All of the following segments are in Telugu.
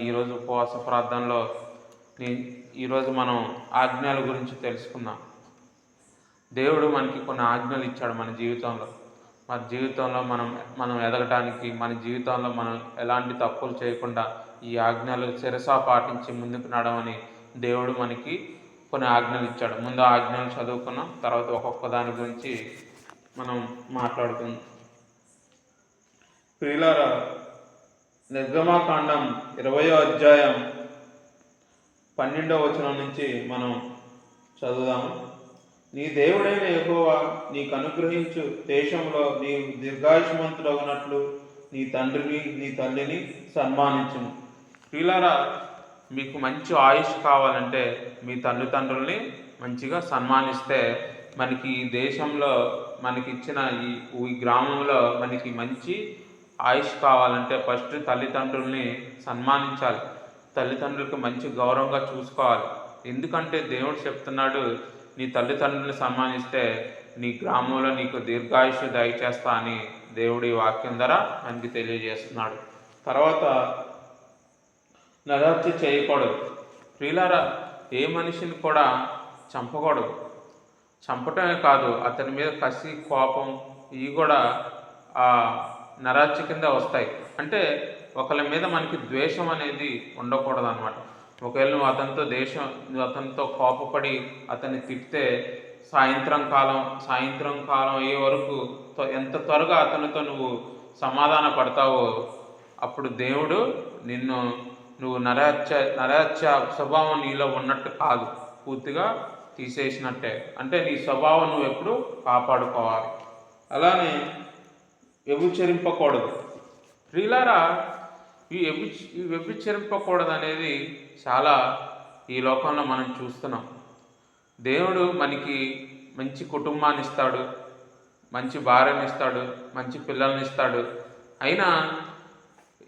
ఈరోజు ఉపవాస ప్రార్థనలో ఈరోజు మనం ఆజ్ఞల గురించి తెలుసుకుందాం. దేవుడు మనకి కొన్ని ఆజ్ఞలు ఇచ్చాడు మన జీవితంలో. మన జీవితంలో మనం మనం ఎదగటానికి మన జీవితంలో మనం ఎలాంటి తప్పులు చేయకుండా ఈ ఆజ్ఞలు శిరసా పాటించి ముందుకు నడవని దేవుడు మనకి కొన్ని ఆజ్ఞలు ఇచ్చాడు. ముందు ఆజ్ఞలు చదువుకున్నాం తర్వాత ఒక్కొక్క దాని గురించి మనం మాట్లాడుకుందాం. ప్రియులారా నిర్గమాకాండం ఇరవయో అధ్యాయం పన్నెండవ వచనం నుంచి మనం చదువుదాము. నీ దేవుడైన ఎక్కువ నీకు అనుగ్రహించు దేశంలో నీ దీర్ఘాయుష్మంతుడవునట్లు నీ తండ్రిని నీ తల్లిని సన్మానించుము. ప్రియులారా మీకు మంచి ఆయుష్ కావాలంటే మీ తల్లిదండ్రుల్ని మంచిగా సన్మానిస్తే మనకి ఈ దేశంలో మనకి ఇచ్చిన ఈ ఈ గ్రామంలో మనకి మంచి ఆయుష్ కావాలంటే ఫస్ట్ తల్లిదండ్రుల్ని సన్మానించాలి. తల్లిదండ్రులకు మంచి గౌరవంగా చూసుకోవాలి. ఎందుకంటే దేవుడు చెప్తున్నాడు నీ తల్లిదండ్రుల్ని సన్మానిస్తే నీ గ్రామంలో నీకు దీర్ఘాయుష్ దయచేస్తా అని దేవుడి వాక్యం ద్వారా మనకి తెలియజేస్తున్నాడు. తర్వాత నరహత్య చేయకూడదు. ప్రియులారా ఏ మనిషిని కూడా చంపకూడదు. చంపటమే కాదు అతని మీద కసి కోపం ఇవి కూడా నరాచి కింద వస్తాయి. అంటే ఒకరి మీద మనకి ద్వేషం అనేది ఉండకూడదు అనమాట ఒకవేళ నువ్వు అతనితో దేశం నువ్వు అతనితో కోపపడి అతన్ని తిప్పితే సాయంత్రం కాలం సాయంత్రం కాలం అయ్యే వరకు ఎంత త్వరగా అతనితో నువ్వు సమాధాన పడతావో అప్పుడు దేవుడు నిన్ను నువ్వు నరహత్య నరహత్య స్వభావం నీలో ఉన్నట్టు కాదు. పూర్తిగా తీసేసినట్టే. అంటే నీ స్వభావం నువ్వు ఎప్పుడు కాపాడుకోవాలి. అలానే వ్యభిచరింపకూడదు. ప్రియులారా ఈ వ్యభి ఈ వ్యభిచరింపకూడదు అనేది చాలా ఈ లోకంలో మనం చూస్తున్నాం. దేవుడు మనకి మంచి కుటుంబాన్ని ఇస్తాడు మంచి భార్యని ఇస్తాడు మంచి పిల్లల్ని ఇస్తాడు అయినా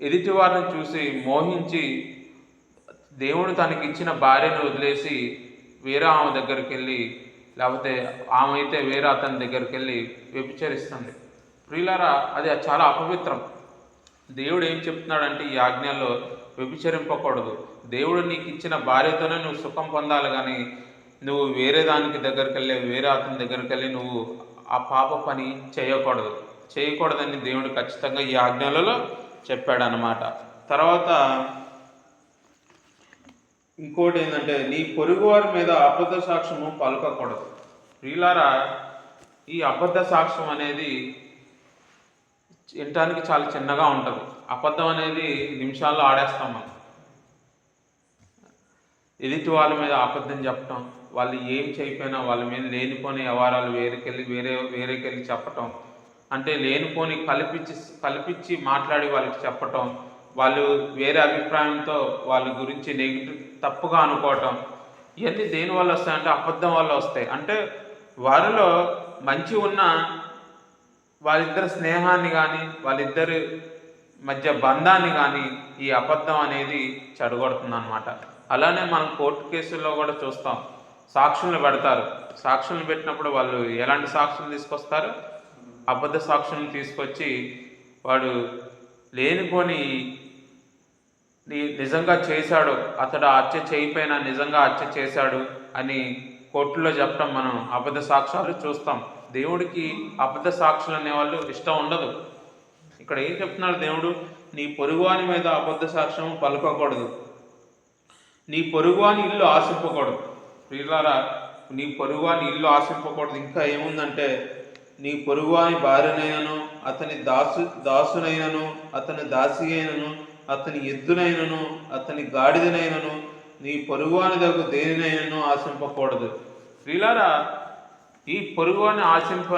ఎదుటి వారిని చూసి మోహించి దేవుడు తనకి ఇచ్చిన భార్యను వదిలేసి వేరే ఆమె దగ్గరికి వెళ్ళి లేకపోతే ఆమె అయితే వేరే అతని దగ్గరికి వెళ్ళి వ్యభిచరిస్తుంది. ప్రియులారా అది చాలా అపవిత్రం. దేవుడు ఏం చెప్తున్నాడంటే ఈ ఆజ్ఞల్లో వ్యభిచరింపకూడదు. దేవుడు నీకు ఇచ్చిన భార్యతోనే నువ్వు సుఖం పొందాలి కానీ నువ్వు వేరే దానికి దగ్గరికి వెళ్ళి వేరే అతని దగ్గరికి వెళ్ళి నువ్వు ఆ పాప పని చేయకూడదు. చేయకూడదని దేవుడు ఖచ్చితంగా ఈ ఆజ్ఞలలో చెప్పాడనమాట తర్వాత ఇంకోటి ఏంటంటే నీ పొరుగువారి మీద అబద్ధ సాక్ష్యము పలకకూడదు. ప్రియులారా ఈ అబద్ధ సాక్ష్యం అనేది వినటానికి చాలా చిన్నగా ఉంటుంది. అబద్ధం అనేది నిమిషాల్లో ఆడేస్తాం మనం. ఎదుటి వాళ్ళ మీద అబద్ధం చెప్పటం వాళ్ళు ఏం చేయకపోయినా వాళ్ళ మీద లేనిపోని వ్యవహారాలు వేరేకెళ్ళి వేరే వేరేకెళ్ళి చెప్పటం. అంటే లేనిపోని కల్పించి కల్పించి మాట్లాడి వాళ్ళకి చెప్పటం. వాళ్ళు వేరే అభిప్రాయంతో వాళ్ళ గురించి నెగిటివ్ తప్పుగా అనుకోవటం. ఇవన్నీ దేని వల్ల వస్తాయంటే అబద్ధం వల్ల వస్తాయి. అంటే వారిలో మంచి ఉన్న వాళ్ళిద్దరి స్నేహాన్ని కానీ వాళ్ళిద్దరి మధ్య బంధాన్ని కానీ ఈ అబద్ధం అనేది చెడగొడుతుంది అనమాట అలానే మనం కోర్టు కేసుల్లో కూడా చూస్తాం. సాక్షులను పెడతారు. సాక్షులను పెట్టినప్పుడు వాళ్ళు ఎలాంటి సాక్షులు తీసుకొస్తారు? అబద్ధ సాక్షులను తీసుకొచ్చి వాడు లేనిపోని నిజంగా చేశాడు. అతడు హత్య చేయకపోయినా నిజంగా హత్య చేశాడు అని కోర్టులో చెప్పడం మనం అబద్ధ సాక్ష్యాలు చూస్తాం. దేవుడికి అబద్ధ సాక్షులు అనేవాళ్ళు ఇష్టం ఉండదు. ఇక్కడ ఏం చెప్తున్నాడు దేవుడు? నీ పొరుగువాని మీద అబద్ధ సాక్ష్యం పలకకూడదు. నీ పొరుగువాని ఇల్లు ఆశింపకూడదు. ప్రియులారా నీ పొరుగువాని ఇల్లు ఆశింపకూడదు. ఇంకా ఏముందంటే నీ పొరుగువాని భార్యనైనను అతని దాసు దాసునైనను అతని దాసి అయినను అతని ఎద్దునైనను అతని గాడిదనైనను నీ పొరుగువాని దగ్గర దేనినైనను ఆశింపకూడదు. ప్రియులారా ఈ పొరుగువాని ఆశింప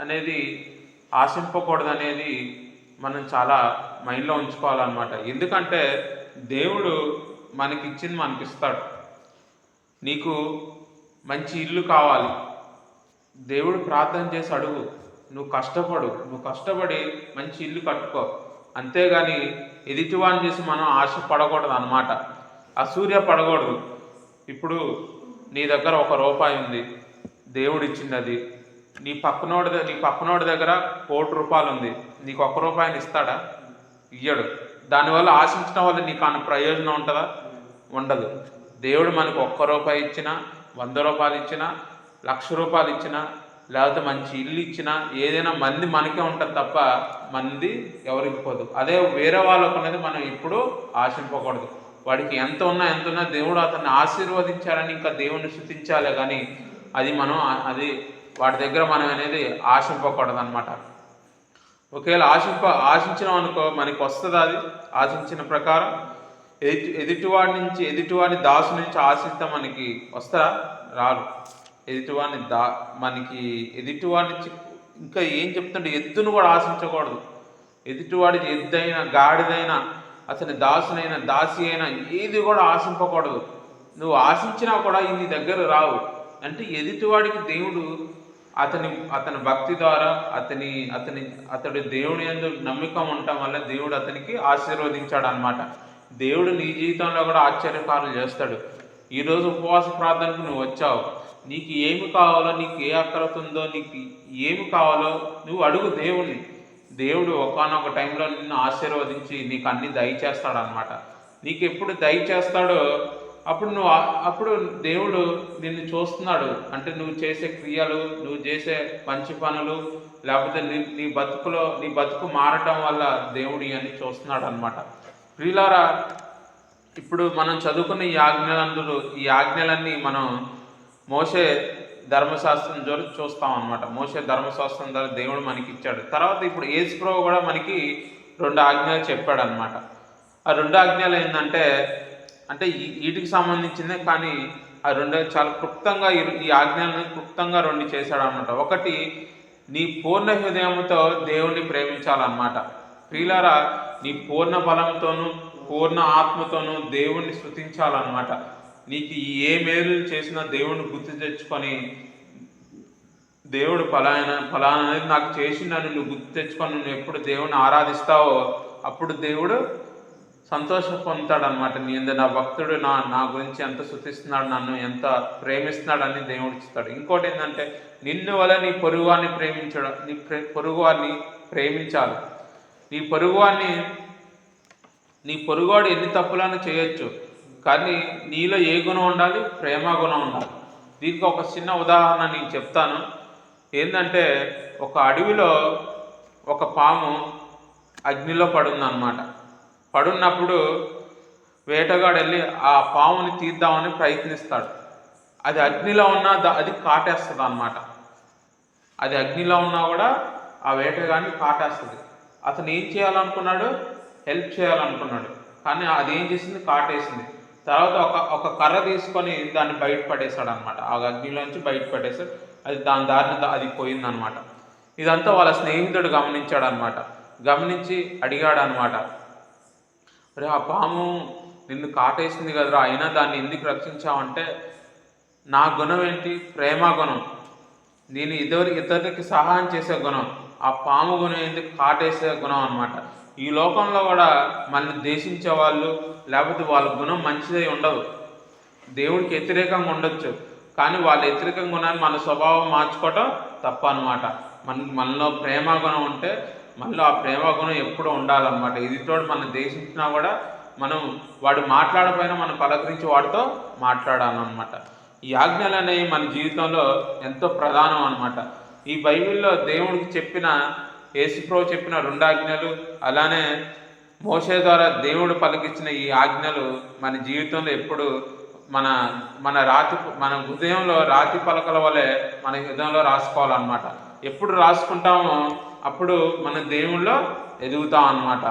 అనేది ఆశింపకూడదు అనేది మనం చాలా మైండ్లో ఉంచుకోవాలన్నమాట. ఎందుకంటే దేవుడు మనకి ఇచ్చింది మనకి ఇస్తాడు నీకు మంచి ఇల్లు కావాలి. దేవుడు ప్రార్థన చేసి అడుగు. నువ్వు కష్టపడు. నువ్వు కష్టపడి మంచి ఇల్లు కట్టుకో. అంతేగాని ఎదుటివాడిని చేసి మనం ఆశ పడకూడదు అనమాట అసూర్య పడకూడదు. ఇప్పుడు నీ దగ్గర ఒక రూపాయి ఉంది. దేవుడిచ్చింది అది నీ పక్కనోడి నీ పక్కనోడి దగ్గర కోటి రూపాయలు ఉంది నీకు ఒక్క రూపాయని ఇస్తాడా? ఇయ్యడు. దానివల్ల ఆశించడం వల్ల నీకు అన్న ప్రయోజనం ఉంటుందా? ఉండదు. దేవుడు మనకు ఒక్క రూపాయి ఇచ్చినా వంద రూపాయలు ఇచ్చినా లక్ష రూపాయలు ఇచ్చినా లేకపోతే మంచి ఇల్లు ఇచ్చినా ఏదైనా మంది మనకే ఉంటుంది తప్ప మంది ఎవరికి పోదు. అదే వేరే వాళ్ళకు అనేది మనం ఇప్పుడు ఆశింపకూడదు. వాడికి ఎంత ఉన్నా ఎంత ఉన్నా దేవుడు అతన్ని ఆశీర్వదించాలని ఇంకా దేవుణ్ణి శృతించాలి కానీ అది మనం అది వాటి దగ్గర మనం అనేది ఆశింపకూడదు అనమాట ఒకవేళ ఆశింప ఆశించినాం అనుకో మనకి వస్తుంది అది ఆశించిన ప్రకారం. ఎదుటి ఎదుటివాడి నుంచి ఎదుటివాడి దాసు నుంచి ఆశిస్తే మనకి వస్తారా రాదు. ఎదుటివాడిని దా మనకి ఎదుటివాడి నుంచి ఇంకా ఏం చెప్తుంటే ఎద్దును కూడా ఆశించకూడదు. ఎదుటివాడి ఎద్దైనా గాడిదైనా అతని దాసునైనా దాసి అయినా ఏది కూడా ఆశింపకూడదు. నువ్వు ఆశించినా కూడా ఇది నీ దగ్గర రావు. అంటే ఎదుటివాడికి దేవుడు అతని అతని భక్తి ద్వారా అతని అతని అతడు దేవుని ఎందు నమ్మకం ఉండటం వల్ల దేవుడు అతనికి ఆశీర్వదించాడు అనమాట దేవుడు నీ జీవితంలో కూడా ఆశ్చర్యకారులు చేస్తాడు. ఈరోజు ఉపవాస ప్రార్థనకు నువ్వు వచ్చావు. నీకు ఏమి కావాలో నీకు ఏ అక్కరత ఉందో నీకు ఏమి కావాలో నువ్వు అడుగు దేవుణ్ణి. దేవుడు ఒకనొక టైంలో నిన్ను ఆశీర్వదించి నీకు అన్ని దయచేస్తాడు అనమాట నీకు ఎప్పుడు దయచేస్తాడో అప్పుడు నువ్వు అప్పుడు దేవుడు నిన్ను చూస్తున్నాడు. అంటే నువ్వు చేసే క్రియలు నువ్వు చేసే మంచి పనులు లేకపోతే నీ నీ బతుకులో నీ బతుకు మారటం వల్ల దేవుడు ఇవన్నీ చూస్తున్నాడు అనమాట ప్రియులారా ఇప్పుడు మనం చదువుకున్న ఈ ఆజ్ఞలందరూ ఈ ఆజ్ఞలన్నీ మనం మోసే ధర్మశాస్త్రం ద్వారా చూస్తాం అనమాట మోసే ధర్మశాస్త్రం ద్వారా దేవుడు మనకి ఇచ్చాడు తర్వాత ఇప్పుడు యేసుప్రభు కూడా మనకి రెండు ఆజ్ఞలు చెప్పాడు అనమాట ఆ రెండు ఆజ్ఞలు ఏంటంటే అంటే వీటికి సంబంధించిందే కానీ ఆ రెండు చాలా క్లుప్తంగా ఈ ఆజ్ఞలను క్లుప్తంగా రెండు చేశాడు అనమాట ఒకటి నీ పూర్ణ హృదయంతో దేవుణ్ణి ప్రేమించాలన్నమాట. ప్రియులారా నీ పూర్ణ బలంతోనూ పూర్ణ ఆత్మతోనూ దేవుణ్ణి స్థుతించాలన్నమాట నీకు ఏ మేలు చేసినా దేవుణ్ణి గుర్తు తెచ్చుకొని దేవుడు ఫలానా ఫలానా అనేది నాకు చేసిందని నువ్వు గుర్తు తెచ్చుకొని నువ్వు ఎప్పుడు దేవుణ్ణి ఆరాధిస్తావో అప్పుడు దేవుడు సంతోషం పొందుతాడు అనమాట నీ నా భక్తుడు నా నా గురించి ఎంత శుతిస్తున్నాడు నన్ను ఎంత ప్రేమిస్తున్నాడని దేవుడు ఇస్తాడు ఇంకోటి ఏంటంటే నిన్ను వల్ల నీ పొరుగువాన్ని ప్రేమించడం నీ ప్రే పొరుగువాన్ని ప్రేమించాలి. నీ పొరుగువాన్ని నీ పొరుగువాడు ఎన్ని తప్పులను చేయొచ్చు కానీ నీలో ఏ గుణం ఉండాలి? ప్రేమ గుణం ఉండాలి. దీనికి ఒక చిన్న ఉదాహరణ నేను చెప్తాను. ఏంటంటే ఒక అడవిలో ఒక పాము అగ్నిలో పడుందన్నమాట. పడున్నప్పుడు వేటగాడు వెళ్ళి ఆ పాముని తీద్దామని ప్రయత్నిస్తాడు. అది అగ్నిలో ఉన్నా అది కాటేస్తుంది అనమాట అది అగ్నిలో ఉన్నా కూడా ఆ వేటగాడిని కాటేస్తుంది. అతను ఏం చేయాలనుకున్నాడు? హెల్ప్ చేయాలనుకున్నాడు. కానీ అది ఏం చేసింది? కాటేసింది. తర్వాత ఒక ఒక కర్ర తీసుకొని దాన్ని బయట పడేశాడు అనమాట ఆ అగ్నిలోంచి బయట పడేశాడు. అది దాని దారిని అది పోయిందనమాట ఇదంతా వాళ్ళ స్నేహితుడు గమనించాడు అనమాట గమనించి అడిగాడు అనమాట రే ఆ పాము నిన్ను కాటేసింది కదరా అయినా దాన్ని ఎందుకు రక్షించావంటే నా గుణం ఏంటి? ప్రేమ గుణం. నేను ఇద్దరు ఇతరులకి సహాయం చేసే గుణం. ఆ పాము గుణం ఏంటి కాటేసే గుణం అనమాట ఈ లోకంలో కూడా మనల్ని దేశించే వాళ్ళు లేకపోతే వాళ్ళ గుణం మంచిదై ఉండవు. దేవుడికి వ్యతిరేకంగా ఉండొచ్చు. కానీ వాళ్ళ వ్యతిరేకంగా గుణాన్ని మన స్వభావం మార్చుకోవటం తప్ప అనమాట మన మనలో ప్రేమ గుణం ఉంటే మనలో ఆ ప్రేమ గుణం ఎప్పుడూ ఉండాలన్నమాట. ఎదుటోడు మనం దేశించినా కూడా మనం వాడు మాట్లాడపోయినా మనం పలకరించి వాడితో మాట్లాడాలన్నమాట. ఈ ఆజ్ఞలు అనేవి మన జీవితంలో ఎంతో ప్రధానం అనమాట ఈ బైబిల్లో దేవుడికి చెప్పిన యేసుప్రభు చెప్పిన రెండు ఆజ్ఞలు అలానే మోషే ద్వారా దేవుడు పలికించిన ఈ ఆజ్ఞలు మన జీవితంలో ఎప్పుడు మన మన రాతి మన హృదయంలో రాతి పలకల వలె మన హృదయంలో రాసుకోవాలన్నమాట. ఎప్పుడు రాసుకుంటామో అప్పుడు మన దేవుళ్ళో ఎదుగుతాం అన్నమాట